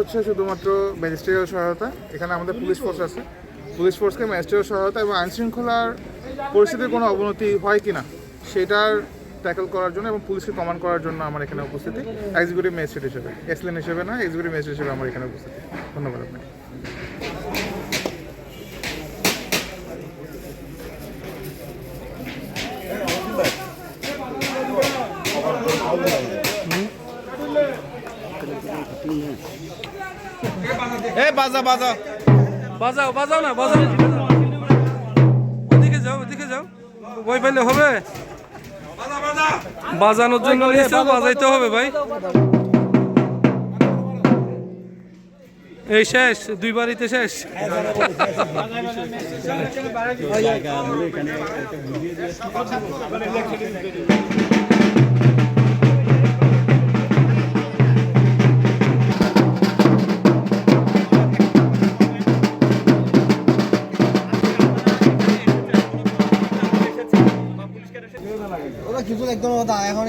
হচ্ছে শুধুমাত্র ম্যাজিস্ট্রেটের সহায়তা। এখানে আমাদের পুলিশ ফোর্স আছে। পুলিশ ফোর্সকে ম্যাজিস্ট্রেটের সহায়তা এবং আইন শৃঙ্খলার পরিস্থিতির কোনো অবনতি হয় কি না সেটার ট্যাকল করার জন্য এবং পুলিশকে কমান্ড করার জন্য আমার এখানে উপস্থিতি। এক্সিকিউটিভ ম্যাজিস্ট্রেট হিসেবে এক্সলেন হিসেবে না এক্সিকিউটিভ ম্যাজিস্ট্রেট হিসেবে আমার এখানে উপস্থিতি। ধন্যবাদ আপনাকে। এ বাজা বাজা। বাজাও বাজাও না বাজাও। ওদিকে যাও ওদিকে যাও। ওই পাইলে হবে। বাজানোর জন্য বাজাইতে হবে ভাই। এই শেষ দুই বাড়িতে শেষ। ওরা কিছু একদম এখন